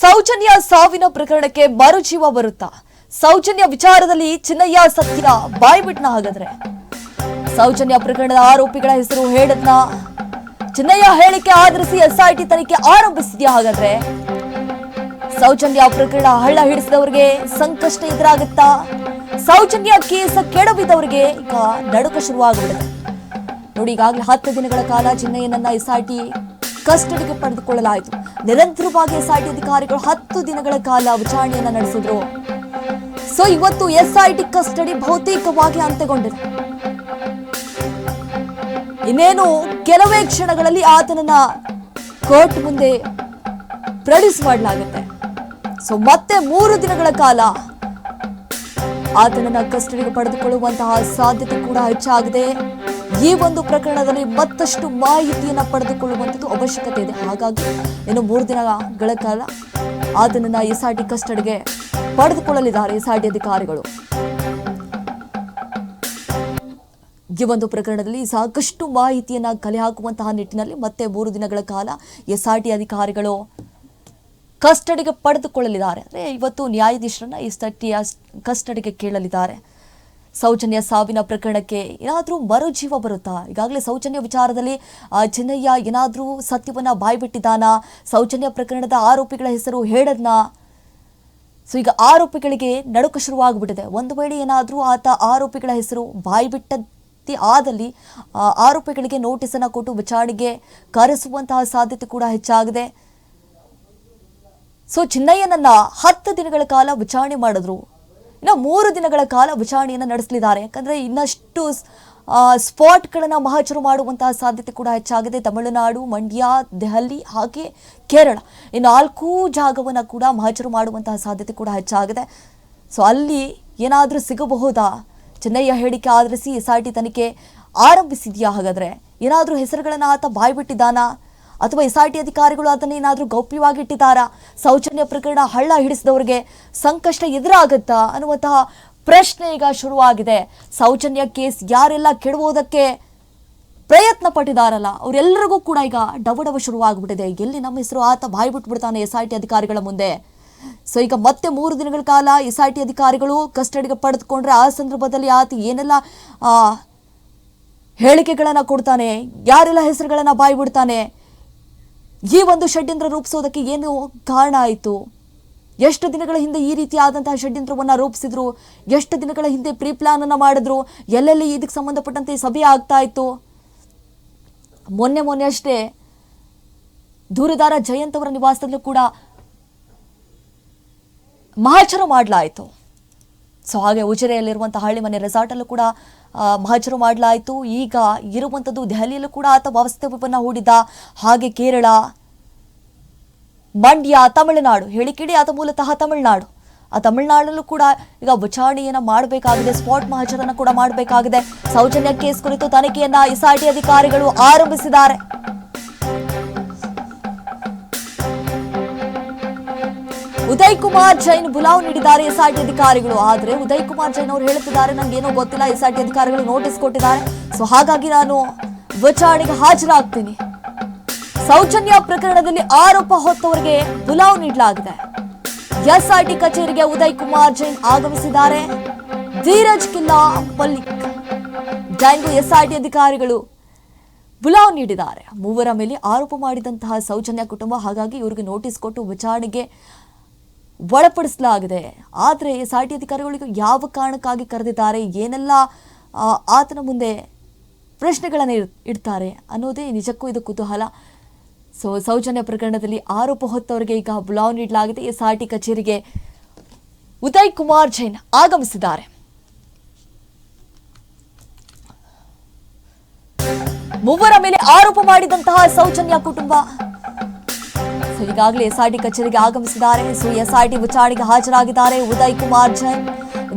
ಸೌಜನ್ಯ ಸಾವಿನ ಪ್ರಕರಣಕ್ಕೆ ಮರುಜೀವ ಬರುತ್ತಾ. ಸೌಜನ್ಯ ವಿಚಾರದಲ್ಲಿ ಚಿನ್ನಯ್ಯ ಸತ್ಯ ಬಾಯ್ಬಿಟ್ನ ಹಾಗಾದ್ರೆ. ಸೌಜನ್ಯ ಪ್ರಕರಣದ ಆರೋಪಿಗಳ ಹೆಸರು ಹೇಳದ್ನ. ಚಿನ್ನಯ್ಯ ಹೇಳಿಕೆ ಆಧರಿಸಿ ಎಸ್ಐಟಿ ತನಿಖೆ ಆರಂಭಿಸಿದ್ಯಾ ಹಾಗಾದ್ರೆ. ಸೌಜನ್ಯ ಪ್ರಕರಣ ಹಳ್ಳ ಹಿಡಿಸಿದವರಿಗೆ ಸಂಕಷ್ಟ ಎದುರಾಗುತ್ತಾ. ಸೌಜನ್ಯ ಕೇಸ ಕೆಡವಿದವರಿಗೆ ಈಗ ನಡುಕ ಶುರುವಾಗಬಿಡುತ್ತೆ ನೋಡಿ, ಈಗಾಗಲೇ ಹತ್ತು ದಿನಗಳ ಕಾಲ ಚಿನ್ನಯ್ಯನನ್ನ ಎಸ್ಐಟಿ ಕಸ್ಟಡಿಗೆ ಪಡೆದುಕೊಳ್ಳಲಾಯಿತು. ನಿರಂತರವಾಗಿ ಎಸ್ಐಟಿ ಅಧಿಕಾರಿಗಳು ಹತ್ತು ದಿನಗಳ ಕಾಲ ವಿಚಾರಣೆಯನ್ನು ನಡೆಸಿದ್ರು. ಸೊ ಇವತ್ತು ಎಸ್ಐಟಿ ಕಸ್ಟಡಿ ಭೌತಿಕವಾಗಿ ಅಂತ್ಯಗೊಂಡಿದೆ. ಇನ್ನೇನು ಕೆಲವೇ ಕ್ಷಣಗಳಲ್ಲಿ ಆತನನ್ನ ಕೋರ್ಟ್ ಮುಂದೆ ಪ್ರೊಡ್ಯೂಸ್ ಮಾಡಲಾಗುತ್ತೆ. ಸೊ ಮತ್ತೆ ಮೂರು ದಿನಗಳ ಕಾಲ ಆತನನ್ನ ಕಸ್ಟಡಿಗೆ ಪಡೆದುಕೊಳ್ಳುವಂತಹ ಸಾಧ್ಯತೆ ಕೂಡ ಹೆಚ್ಚಾಗಿದೆ. ಈ ಒಂದು ಪ್ರಕರಣದಲ್ಲಿ ಮತ್ತಷ್ಟು ಮಾಹಿತಿಯನ್ನು ಪಡೆದುಕೊಳ್ಳುವಂಥದ್ದು ಅವಶ್ಯಕತೆ ಇದೆ. ಹಾಗಾಗಿ ಇನ್ನು ಮೂರು ದಿನಗಳ ಕಾಲ ಆತನನ್ನು ಎಸ್ ಆರ್ ಟಿ ಕಸ್ಟಡಿಗೆ ಪಡೆದುಕೊಳ್ಳಲಿದ್ದಾರೆ ಎಸ್ ಆರ್ ಟಿ ಅಧಿಕಾರಿಗಳು. ಈ ಒಂದು ಪ್ರಕರಣದಲ್ಲಿ ಸಾಕಷ್ಟು ಮಾಹಿತಿಯನ್ನು ಕಲೆ ಹಾಕುವಂತಹ ನಿಟ್ಟಿನಲ್ಲಿ ಮತ್ತೆ ಮೂರು ದಿನಗಳ ಕಾಲ ಎಸ್ ಆರ್ ಟಿ ಅಧಿಕಾರಿಗಳು ಕಸ್ಟಡಿಗೆ ಪಡೆದುಕೊಳ್ಳಲಿದ್ದಾರೆ. ಅಂದರೆ ಇವತ್ತು ನ್ಯಾಯಾಧೀಶರನ್ನ ಆರ್ ಟಿ ಕಸ್ಟಡಿಗೆ ಕೇಳಲಿದ್ದಾರೆ. ಸೌಜನ್ಯ ಸಾವಿನ ಪ್ರಕರಣಕ್ಕೆ ಏನಾದರೂ ಮರುಜೀವ ಬರುತ್ತಾ? ಈಗಾಗಲೇ ಸೌಜನ್ಯ ವಿಚಾರದಲ್ಲಿ ಚಿನ್ನಯ್ಯ ಏನಾದರೂ ಸತ್ಯವನ್ನು ಬಾಯ್ಬಿಟ್ಟಿದ್ದಾನಾ? ಸೌಜನ್ಯ ಪ್ರಕರಣದ ಆರೋಪಿಗಳ ಹೆಸರು ಹೇಳದ್ನ? ಸೊ, ಈಗ ಆರೋಪಿಗಳಿಗೆ ನಡುಕ ಶುರುವಾಗ್ಬಿಟ್ಟಿದೆ. ಒಂದು ವೇಳೆ ಏನಾದರೂ ಆತ ಆರೋಪಿಗಳ ಹೆಸರು ಬಾಯ್ಬಿಟ್ಟದ್ದೇ ಆದಲ್ಲಿ ಆರೋಪಿಗಳಿಗೆ ನೋಟಿಸನ್ನು ಕೊಟ್ಟು ವಿಚಾರಣೆಗೆ ಕರೆಸುವಂತಹ ಸಾಧ್ಯತೆ ಕೂಡ ಹೆಚ್ಚಾಗಿದೆ. ಸೊ, ಚಿನ್ನಯ್ಯನನ್ನ ಹತ್ತು ದಿನಗಳ ಕಾಲ ವಿಚಾರಣೆ ಮಾಡಿದ್ರು. ಇನ್ನು ಮೂರು ದಿನಗಳ ಕಾಲ ವಿಚಾರಣೆಯನ್ನು ನಡೆಸಲಿದ್ದಾರೆ. ಯಾಕಂದರೆ ಇನ್ನಷ್ಟು ಸ್ಪಾಟ್ಗಳನ್ನು ಮಹಜರು ಮಾಡುವಂತಹ ಸಾಧ್ಯತೆ ಕೂಡ ಹೆಚ್ಚಾಗಿದೆ. ತಮಿಳುನಾಡು, ಮಂಡ್ಯ, ದೆಹಲಿ, ಹಾಗೆ ಕೇರಳ. ಈ ನಾಲ್ಕು ಜಾಗವನ್ನು ಕೂಡ ಮಹಜರು ಮಾಡುವಂತಹ ಸಾಧ್ಯತೆ ಕೂಡ ಹೆಚ್ಚಾಗಿದೆ. ಸೊ, ಅಲ್ಲಿ ಏನಾದರೂ ಸಿಗಬಹುದಾ? ಚೆನ್ನಯ್ಯ ಹೇಳಿಕೆ ಆಧರಿಸಿ ಎಸ್ ಆರ್ ಟಿ ತನಿಖೆ ಆರಂಭಿಸಿದೆಯಾ ಹಾಗಾದರೆ? ಏನಾದರೂ ಹೆಸರುಗಳನ್ನು ಆತ ಬಾಯ್ಬಿಟ್ಟಿದ್ದಾನಾ? ಅಥವಾ ಎಸ್ಐಟಿ ಅಧಿಕಾರಿಗಳು ಅದನ್ನ ಏನಾದರೂ ಗೌಪ್ಯವಾಗಿಟ್ಟಿದ್ದಾರಾ? ಸೌಜನ್ಯ ಪ್ರಕರಣ ಹಳ್ಳ ಹಿಡಿಸಿದವರಿಗೆ ಸಂಕಷ್ಟ ಎದುರಾಗುತ್ತಾ ಅನ್ನುವಂತಹ ಪ್ರಶ್ನೆ ಈಗ ಶುರುವಾಗಿದೆ. ಸೌಜನ್ಯ ಕೇಸ್ ಯಾರೆಲ್ಲ ಕೆಡುವುದಕ್ಕೆ ಪ್ರಯತ್ನ ಪಟ್ಟಿದಾರಲ್ಲ ಅವರೆಲ್ಲರಿಗೂ ಕೂಡ ಈಗ ಡವಡವ ಶುರುವಾಗ್ಬಿಟ್ಟಿದೆ. ಎಲ್ಲಿ ನಮ್ಮ ಹೆಸರು ಆತ ಬಾಯಿ ಬಿಟ್ಬಿಡ್ತಾನೆ ಎಸ್ ಐ ಟಿ ಅಧಿಕಾರಿಗಳ ಮುಂದೆ. ಸೊ ಈಗ ಮತ್ತೆ ಮೂರು ದಿನಗಳ ಕಾಲ ಎಸ್ ಐ ಟಿ ಅಧಿಕಾರಿಗಳು ಕಸ್ಟಡಿಗೆ ಪಡೆದುಕೊಂಡ್ರೆ ಆ ಸಂದರ್ಭದಲ್ಲಿ ಆತ ಏನೆಲ್ಲ ಹೇಳಿಕೆಗಳನ್ನ ಕೊಡ್ತಾನೆ, ಯಾರೆಲ್ಲ ಹೆಸರುಗಳನ್ನು ಬಾಯಿ ಬಿಡ್ತಾನೆ ಈ ಒಂದು ಷಡ್ಯಂತ್ರ ರೂಪಿಸೋದಕ್ಕೆ ಏನು ಕಾರಣ ಆಯಿತು? ಎಷ್ಟು ದಿನಗಳ ಹಿಂದೆ ಈ ರೀತಿ ಆದಂತಹ ಷಡ್ಯಂತ್ರವನ್ನು ರೂಪಿಸಿದ್ರು? ಎಷ್ಟು ದಿನಗಳ ಹಿಂದೆ ಪ್ರೀ ಪ್ಲಾನನ್ನು ಮಾಡಿದ್ರು? ಎಲ್ಲೆಲ್ಲಿ ಇದಕ್ಕೆ ಸಂಬಂಧಪಟ್ಟಂತೆ ಸಭೆ ಆಗ್ತಾ ಇತ್ತು? ಮೊನ್ನೆ ಮೊನ್ನೆ ಅಷ್ಟೇ ದೂರದಾರ ಜಯಂತ್ ಅವರ ನಿವಾಸದಲ್ಲೂ ಕೂಡ ಮಹಾಚರ ಮಾಡಲಾಯಿತು. ಸೊ ಹಾಗೆ ಉಜಿರೆಯಲ್ಲಿರುವಂತಹ ಹಳ್ಳಿ ಮನೆ ರೆಸಾರ್ಟಲ್ಲೂ ಕೂಡ ಮಹಜರು ಮಾಡಲಾಯಿತು. ಈಗ ಇರುವಂಥದ್ದು ದೆಹಲಿಯಲ್ಲೂ ಕೂಡ ಆತ ವಾಸ್ತವ್ಯವನ್ನು ಹೂಡಿದ. ಹಾಗೆ ಕೇರಳ, ಮಂಡ್ಯ, ತಮಿಳುನಾಡು, ಹೇಳಿಕಿಡಿ ಆತ ಮೂಲತಃ ತಮಿಳುನಾಡು. ಆ ತಮಿಳುನಾಡಲ್ಲೂ ಕೂಡ ಈಗ ವಿಚಾರಣೆಯನ್ನು ಮಾಡಬೇಕಾಗಿದೆ, ಸ್ಪಾಟ್ ಮಹಜರನ್ನ ಕೂಡ ಮಾಡಬೇಕಾಗಿದೆ. ಸೌಜನ್ಯ ಕೇಸ್ ಕುರಿತು ತನಿಖೆಯನ್ನ ಎಸ್ಐಟಿ ಅಧಿಕಾರಿಗಳು ಆರಂಭಿಸಿದ್ದಾರೆ. ಉದಯ್ ಕುಮಾರ್ ಜೈನ್ ಬುಲಾವ್ ನೀಡಿದ್ದಾರೆ ಎಸ್ಐಟಿ ಅಧಿಕಾರಿಗಳು. ಆದ್ರೆ ಉದಯ್ ಕುಮಾರ್ ಜೈನ್ ಅವರು ಹೇಳುತ್ತಿದ್ದಾರೆ ನಂಗೆ ಏನೋ ಗೊತ್ತಿಲ್ಲ, ಎಸ್ಐಟಿ ಅಧಿಕಾರಿಗಳು ನೋಟಿಸ್ ಕೊಟ್ಟಿದ್ದಾರೆ. ಸೊ ಹಾಗಾಗಿ ನಾನು ವಿಚಾರಣೆಗೆ ಹಾಜರಾಗ್ತೀನಿ. ಸೌಜನ್ಯ ಪ್ರಕರಣದಲ್ಲಿ ಆರೋಪ ಹೊತ್ತವರಿಗೆ ಬುಲಾವ್ ನೀಡಲಾಗಿದೆ. ಎಸ್ಐಟಿ ಕಚೇರಿಗೆ ಉದಯ್ ಕುಮಾರ್ ಜೈನ್ ಆಗಮಿಸಿದ್ದಾರೆ. ಧೀರಜ್ ಕಿಲ್ಲಾ ಮಲ್ಲಿಕ್. ಜೈನ್ಗೂ ಎಸ್ಐಟಿ ಅಧಿಕಾರಿಗಳು ಬುಲಾವ್ ನೀಡಿದ್ದಾರೆ. ಮೂವರ ಮೇಲೆ ಆರೋಪ ಮಾಡಿದಂತಹ ಸೌಜನ್ಯ ಕುಟುಂಬ, ಹಾಗಾಗಿ ಇವರಿಗೆ ನೋಟಿಸ್ ಕೊಟ್ಟು ವಿಚಾರಣೆಗೆ ಒಳಪಡಿಸಲಾಗಿದೆ. ಆದರೆ ಟಿ ಅಧಿಕಾರಿಗಳಿಗೂ ಯಾವ ಕಾರಣಕ್ಕಾಗಿ ಕರೆದಿದ್ದಾರೆ, ಏನೆಲ್ಲ ಆತನ ಮುಂದೆ ಪ್ರಶ್ನೆಗಳನ್ನು ಇಡ್- ಇಡ್ತಾರೆ ಅನ್ನೋದೇ ನಿಜಕ್ಕೂ ಇದು ಕುತೂಹಲ. ಸೊ, ಸೌಜನ್ಯ ಪ್ರಕರಣದಲ್ಲಿ ಆರೋಪ ಹೊತ್ತವರಿಗೆ ಈಗ ಬುಲಾವ್ ನೀಡಲಾಗಿದೆ. ಎಸ್ ಆರ್ ಟಿ ಕಚೇರಿಗೆ ಉದಯ್ ಕುಮಾರ್ ಜೈನ್ ಆಗಮಿಸಿದ್ದಾರೆ. ಮೂವರ ಮೇಲೆ ಆರೋಪ ಮಾಡಿದಂತಹ ಸೌಜನ್ಯ ಕುಟುಂಬ ಸೊ ಈಗಾಗಲೇ ಎಸ್ಐಟಿ ಕಚೇರಿಗೆ ಆಗಮಿಸಿದ್ದಾರೆ. ಸೊ ಎಸ್ಐಟಿ ವಿಚಾರಣೆಗೆ ಹಾಜರಾಗಿದ್ದಾರೆ ಉದಯ್ ಕುಮಾರ್ ಜೈನ್.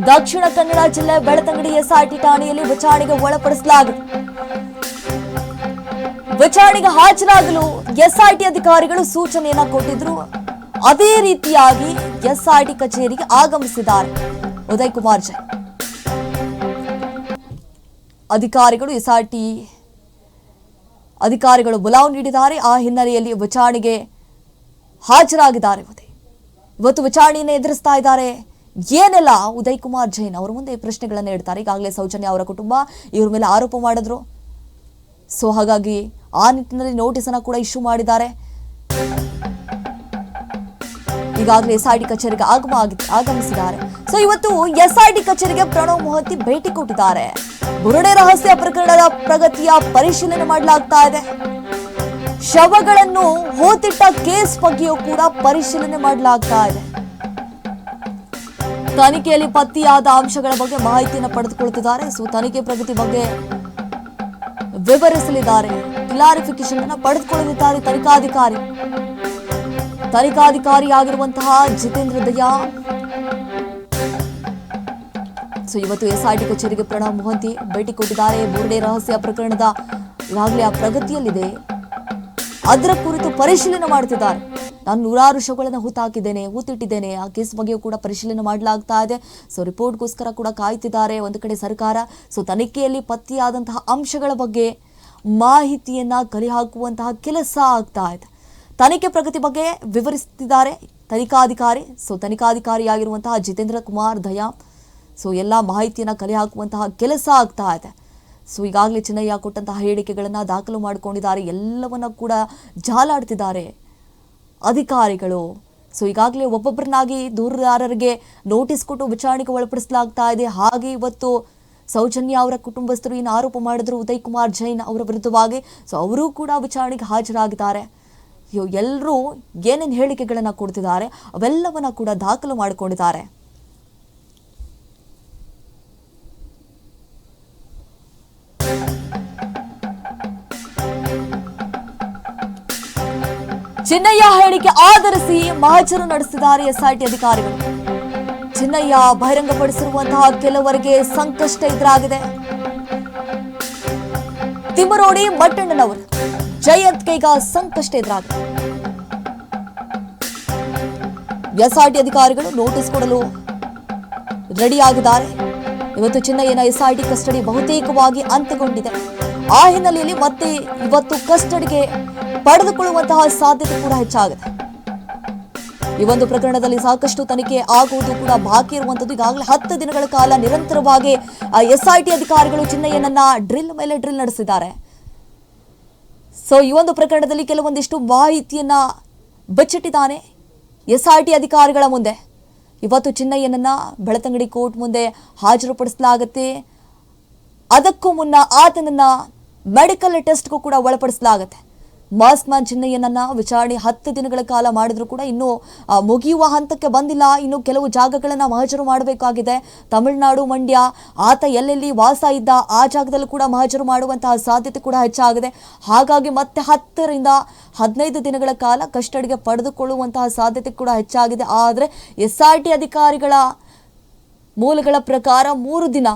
ದಕ್ಷಿಣ ಕನ್ನಡ ಜಿಲ್ಲೆ ಬೆಳತಂಗಡಿ ಎಸ್ಐಟಿ ಠಾಣೆಯಲ್ಲಿ ವಿಚಾರಣೆಗೆ ಒಳಪಡಿಸಲಾಗಿದೆ. ವಿಚಾರಣೆಗೆ ಹಾಜರಾಗಲು ಎಸ್ಐಟಿ ಅಧಿಕಾರಿಗಳು ಸೂಚನೆಯನ್ನ ಕೊಟ್ಟಿದ್ರು. ಅದೇ ರೀತಿಯಾಗಿ ಎಸ್ಐಟಿ ಕಚೇರಿಗೆ ಆಗಮಿಸಿದ್ದಾರೆ ಉದಯ್ ಕುಮಾರ್ ಜೈನ್. ಅಧಿಕಾರಿಗಳು ಎಸ್ಐಟಿ ಅಧಿಕಾರಿಗಳು ಬುಲಾವ್ ನೀಡಿದ್ದಾರೆ. ಆ ಹಿನ್ನೆಲೆಯಲ್ಲಿ ವಿಚಾರಣೆಗೆ ಹಾಜರಾಗಿದ್ದಾರೆ ಉದಯ್ ಇವತ್ತು ವಿಚಾರಣೆಯನ್ನು ಎದುರಿಸ್ತಾ ಇದ್ದಾರೆ. ಏನೆಲ್ಲ ಉದಯ್ ಕುಮಾರ್ ಜೈನ್ ಅವರ ಮುಂದೆ ಪ್ರಶ್ನೆಗಳನ್ನು ಇಡ್ತಾರೆ ಈಗಾಗಲೇ ಸೌಜನ್ಯ ಅವರ ಕುಟುಂಬ ಇವ್ರ ಮೇಲೆ ಆರೋಪ ಮಾಡಿದ್ರು. ಸೊ, ಹಾಗಾಗಿ ಆ ನಿಟ್ಟಿನಲ್ಲಿ ನೋಟಿಸ್ ಅನ್ನು ಕೂಡ ಇಶ್ಯೂ ಮಾಡಿದ್ದಾರೆ. ಈಗಾಗಲೇ ಎಸ್ ಐ ಟಿ ಕಚೇರಿಗೆ ಆಗಮ ಆಗಮಿಸಿದ್ದಾರೆ. ಸೊ, ಇವತ್ತು ಎಸ್ ಐ ಟಿ ಕಚೇರಿಗೆ ಪ್ರಣವ್ ಮೊಹಂತಿ ಭೇಟಿ ಕೊಟ್ಟಿದ್ದಾರೆ. ಬುರುಡೆ ರಹಸ್ಯ ಪ್ರಕರಣದ ಪ್ರಗತಿಯ ಪರಿಶೀಲನೆ ಮಾಡಲಾಗ್ತಾ ಇದೆ. ಶವಗಳನ್ನು ಹೋತಿಟ್ಟ ಕೇಸ್ ಬಗ್ಗೆಯೂ ಕೂಡ ಪರಿಶೀಲನೆ ಮಾಡಲಾಗ್ತಾ ಇದೆ. ತನಿಖೆಯಲ್ಲಿ ಪತ್ತೆಯಾದ ಅಂಶಗಳ ಬಗ್ಗೆ ಮಾಹಿತಿಯನ್ನು ಪಡೆದುಕೊಳ್ಳುತ್ತಿದ್ದಾರೆ. ಸೊ, ತನಿಖೆ ಪ್ರಗತಿ ಬಗ್ಗೆ ವಿವರಿಸಲಿದ್ದಾರೆ. ಕ್ಲಾರಿಫಿಕೇಶನ್ ಅನ್ನು ಪಡೆದುಕೊಳ್ಳಲಿದ್ದಾರೆ ತನಿಖಾಧಿಕಾರಿ. ತನಿಖಾಧಿಕಾರಿಯಾಗಿರುವಂತಹ ಜಿತೇಂದ್ರ ದಯಾ ಸೊ, ಇವತ್ತು ಎಸ್ಐಟಿ ಕಚೇರಿಗೆ ಪ್ರಣವ್ ಮೊಹಂತಿ ಭೇಟಿ ಕೊಟ್ಟಿದ್ದಾರೆ. ಬೋರ್ಡೆ ರಹಸ್ಯ ಪ್ರಕರಣದ ಈಗಾಗಲೇ ಆ ಪ್ರಗತಿಯಲ್ಲಿದೆ. ಅದರ ಕುರಿತು ಪರಿಶೀಲನೆ ಮಾಡುತ್ತಿದ್ದಾರೆ. ನಾನು ನೂರಾರು ಶವಗಳನ್ನು ಹೂತಾಕಿದ್ದೇನೆ, ಹೂತಿಟ್ಟಿದ್ದೇನೆ. ಆ ಕೇಸ್ ಬಗ್ಗೆಯೂ ಕೂಡ ಪರಿಶೀಲನೆ ಮಾಡಲಾಗ್ತಾ ಇದೆ. ಸೊ ರಿಪೋರ್ಟ್ಗೋಸ್ಕರ ಕೂಡ ಕಾಯ್ತಿದ್ದಾರೆ ಒಂದು ಕಡೆ ಸರ್ಕಾರ. ಸೊ ತನಿಖೆಯಲ್ಲಿ ಪತ್ತೆಯಾದಂತಹ ಅಂಶಗಳ ಬಗ್ಗೆ ಮಾಹಿತಿಯನ್ನ ಕಲೆ ಹಾಕುವಂತಹ ಕೆಲಸ ಆಗ್ತಾ ಇದೆ. ತನಿಖೆ ಪ್ರಗತಿ ಬಗ್ಗೆ ವಿವರಿಸುತ್ತಿದ್ದಾರೆ ತನಿಖಾಧಿಕಾರಿ. ಸೊ ತನಿಖಾಧಿಕಾರಿಯಾಗಿರುವಂತಹ ಜಿತೇಂದ್ರ ಕುಮಾರ್ ದಯಾ ಸೊ ಎಲ್ಲ ಮಾಹಿತಿಯನ್ನು ಕಲೆ ಹಾಕುವಂತಹ ಕೆಲಸ ಆಗ್ತಾ ಇದೆ. ಸೊ ಈಗಾಗಲೇ ಚೆನ್ನಯ್ಯ ಕೊಟ್ಟಂತಹ ಹೇಳಿಕೆಗಳನ್ನು ದಾಖಲು ಮಾಡಿಕೊಂಡಿದ್ದಾರೆ. ಎಲ್ಲವನ್ನ ಕೂಡ ಜಾಲಾಡ್ತಿದ್ದಾರೆ ಅಧಿಕಾರಿಗಳು. ಸೊ ಈಗಾಗಲೇ ಒಬ್ಬೊಬ್ಬರನ್ನಾಗಿ ದೂರದಾರರಿಗೆ ನೋಟಿಸ್ ಕೊಟ್ಟು ವಿಚಾರಣೆಗೆ ಒಳಪಡಿಸಲಾಗ್ತಾ ಇದೆ. ಹಾಗೆ ಇವತ್ತು ಸೌಜನ್ಯ ಅವರ ಕುಟುಂಬಸ್ಥರು ಏನು ಆರೋಪ ಮಾಡಿದ್ರು? ಉದಯ್ ಕುಮಾರ್ ಜೈನ್ ಅವರ ವಿರುದ್ಧವಾಗಿ. ಸೊ ಅವರೂ ಕೂಡ ವಿಚಾರಣೆಗೆ ಹಾಜರಾಗಿದ್ದಾರೆ. ಎಲ್ಲರೂ ಏನೇನು ಹೇಳಿಕೆಗಳನ್ನು ಕೊಡ್ತಿದ್ದಾರೆ? ಅವೆಲ್ಲವನ್ನ ಕೂಡ ದಾಖಲು ಮಾಡಿಕೊಂಡಿದ್ದಾರೆ. ಚಿನ್ನಯ್ಯ ಹೇಳಿಕೆ ಆಧರಿಸಿ ಮಹಜರು ನಡೆಸಿದ್ದಾರೆ ಎಸ್ಐಟಿ ಅಧಿಕಾರಿಗಳು. ಚಿನ್ನಯ್ಯ ಬಹಿರಂಗಪಡಿಸಿರುವಂತಹ ಕೆಲವರಿಗೆ ಸಂಕಷ್ಟ ಎದುರಾಗಿದೆ. ತಿಮ್ಮರೋಡಿ ಮಟ್ಟಣ್ಣನವರು, ಜಯಂತ್ ಕೈಗ ಸಂಕಷ್ಟ ಎದುರಾಗಿದೆ. ಎಸ್ಐಟಿ ಅಧಿಕಾರಿಗಳು ನೋಟಿಸ್ ಕೊಡಲು ರೆಡಿಯಾಗಿದ್ದಾರೆ. ಇವತ್ತು ಚಿನ್ನಯ್ಯನ ಎಸ್ಐಟಿ ಕಸ್ಟಡಿ ಬಹುತೇಕವಾಗಿ ಅಂತ್ಯಗೊಂಡಿದೆ. ಆ ಹಿನ್ನೆಲೆಯಲ್ಲಿ ಮತ್ತೆ ಇವತ್ತು ಕಸ್ಟಡಿಗೆ ಪಡೆದುಕೊಳ್ಳುವಂತಹ ಸಾಧ್ಯತೆ ಕೂಡ ಹೆಚ್ಚಾಗಿದೆ. ಈ ಒಂದು ಪ್ರಕರಣದಲ್ಲಿ ಸಾಕಷ್ಟು ತನಿಖೆ ಆಗುವುದು ಕೂಡ ಬಾಕಿ ಇರುವಂತದ್ದು ಈಗಾಗಲೇ ಹತ್ತು ದಿನಗಳ ಕಾಲ ನಿರಂತರವಾಗಿ ಎಸ್ಐಟಿ ಅಧಿಕಾರಿಗಳು ಚಿನ್ನಯ್ಯನನ್ನ ಡ್ರಿಲ್ ಮೇಲೆ ಡ್ರಿಲ್ ನಡೆಸಿದ್ದಾರೆ. ಸೊ, ಈ ಒಂದು ಪ್ರಕರಣದಲ್ಲಿ ಕೆಲವೊಂದಿಷ್ಟು ಮಾಹಿತಿಯನ್ನ ಬಚ್ಚಿಟ್ಟಿದ್ದಾನೆ ಎಸ್ಐಟಿ ಅಧಿಕಾರಿಗಳ ಮುಂದೆ. ಇವತ್ತು ಚಿನ್ನಯ್ಯನನ್ನ ಬೆಳತಂಗಡಿ ಕೋರ್ಟ್ ಮುಂದೆ ಹಾಜರುಪಡಿಸಲಾಗುತ್ತೆ. ಅದಕ್ಕೂ ಮುನ್ನ ಆತನನ್ನ ಮೆಡಿಕಲ್ ಟೆಸ್ಟ್ಗೂ ಕೂಡ ಒಳಪಡಿಸಲಾಗುತ್ತೆ. ಮಾಸ್ಕ್ ಮ್ಯಾನ್ ಚಿಹ್ನೆಯನ್ನ ವಿಚಾರಣೆ ಹತ್ತು ದಿನಗಳ ಕಾಲ ಮಾಡಿದ್ರು ಕೂಡ ಇನ್ನೂ ಮುಗಿಯುವ ಹಂತಕ್ಕೆ ಬಂದಿಲ್ಲ. ಇನ್ನು ಕೆಲವು ಜಾಗಗಳನ್ನ ಮಹಜರು ಮಾಡಬೇಕಾಗಿದೆ. ತಮಿಳುನಾಡು ಮಂಡ್ಯ, ಆತ ಎಲ್ಲೆಲ್ಲಿ ವಾಸ ಇದ್ದ ಆ ಜಾಗದಲ್ಲೂ ಕೂಡ ಮಹಜರು ಮಾಡುವಂತಹ ಸಾಧ್ಯತೆ ಕೂಡ ಹೆಚ್ಚಾಗಿದೆ. ಹಾಗಾಗಿ ಮತ್ತೆ ಹತ್ತರಿಂದ ಹದಿನೈದು ದಿನಗಳ ಕಾಲ ಕಸ್ಟಡಿಗೆ ಪಡೆದುಕೊಳ್ಳುವಂತಹ ಸಾಧ್ಯತೆ ಕೂಡ ಹೆಚ್ಚಾಗಿದೆ. ಆದರೆ ಎಸ್ ಐ ಟಿ ಅಧಿಕಾರಿಗಳ ಮೂಲಗಳ ಪ್ರಕಾರ ಮೂರು ದಿನ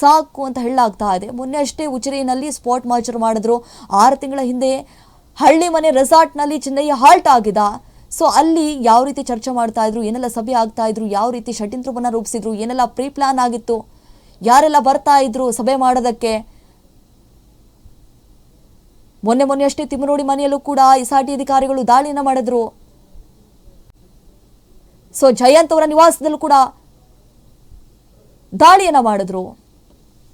ಸಾಕು ಅಂತ ಹೇಳಲಾಗ್ತಾ ಇದೆ. ಮೊನ್ನೆ ಅಷ್ಟೇ ಉಚಿರೆಯಲ್ಲಿ ಸ್ಪಾಟ್ ಮಾರ್ಚರ್ ಮಾಡಿದ್ರು. ಆರು ತಿಂಗಳ ಹಿಂದೆ ಹಳ್ಳಿ ಮನೆ ರೆಸಾರ್ಟ್ನಲ್ಲಿ ಚಿನ್ನಯ್ಯ ಹಾಲ್ಟ್ ಆಗಿದ ಸೊ ಅಲ್ಲಿ ಯಾವ ರೀತಿ ಚರ್ಚೆ ಮಾಡ್ತಾ ಇದ್ರು, ಏನೆಲ್ಲ ಸಭೆ ಆಗ್ತಾ ಇದ್ರು, ಯಾವ ರೀತಿ ಷಡ್ಯಂತ್ರವನ್ನ ರೂಪಿಸಿದ್ರು, ಏನೆಲ್ಲ ಪ್ರೀ ಪ್ಲಾನ್ ಆಗಿತ್ತು, ಯಾರೆಲ್ಲ ಬರ್ತಾ ಇದ್ರು ಸಭೆ ಮಾಡೋದಕ್ಕೆ? ಮೊನ್ನೆ ಮೊನ್ನೆ ಅಷ್ಟೇ ತಿಮ್ಮರೋಡಿ ಮನೆಯಲ್ಲೂ ಕೂಡ ಇಸಾಟಿ ಅಧಿಕಾರಿಗಳು ದಾಳಿಯನ್ನ ಮಾಡಿದ್ರು. ಸೊ ಜಯಂತ್ ಅವರ ನಿವಾಸದಲ್ಲೂ ಕೂಡ ದಾಳಿಯನ್ನ ಮಾಡಿದ್ರು.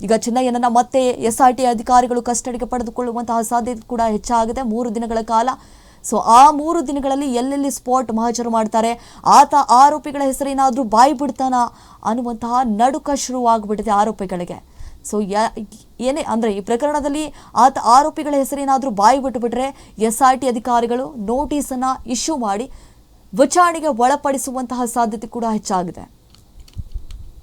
ಈಗ ಚಿನ್ನಯ್ಯನನ್ನ ಮತ್ತೆ ಎಸ್ ಆರ್ ಟಿ ಅಧಿಕಾರಿಗಳು ಕಸ್ಟಡಿಗೆ ಪಡೆದುಕೊಳ್ಳುವಂತಹ ಸಾಧ್ಯತೆ ಕೂಡ ಹೆಚ್ಚಾಗಿದೆ. ಮೂರು ದಿನಗಳ ಕಾಲ. ಸೊ ಆ ಮೂರು ದಿನಗಳಲ್ಲಿ ಎಲ್ಲೆಲ್ಲಿ ಸ್ಪಾಟ್ ಮಹಜರು ಮಾಡ್ತಾರೆ? ಆತ ಆರೋಪಿಗಳ ಹೆಸರೇನಾದರೂ ಬಾಯಿ ಬಿಡ್ತಾನ ಅನ್ನುವಂತಹ ನಡುಕ ಶುರುವಾಗ್ಬಿಟ್ಟಿದೆ ಆರೋಪಿಗಳಿಗೆ. ಸೊ ಏನೇ ಅಂದರೆ ಈ ಪ್ರಕರಣದಲ್ಲಿ ಆತ ಆರೋಪಿಗಳ ಹೆಸರೇನಾದರೂ ಬಾಯಿ ಬಿಟ್ಟುಬಿಟ್ರೆ ಎಸ್ ಆರ್ ಟಿ ಅಧಿಕಾರಿಗಳು ನೋಟಿಸನ್ನು ಇಶ್ಯೂ ಮಾಡಿ ವಿಚಾರಣೆಗೆ ಒಳಪಡಿಸುವಂತಹ ಸಾಧ್ಯತೆ ಕೂಡ ಹೆಚ್ಚಾಗಿದೆ.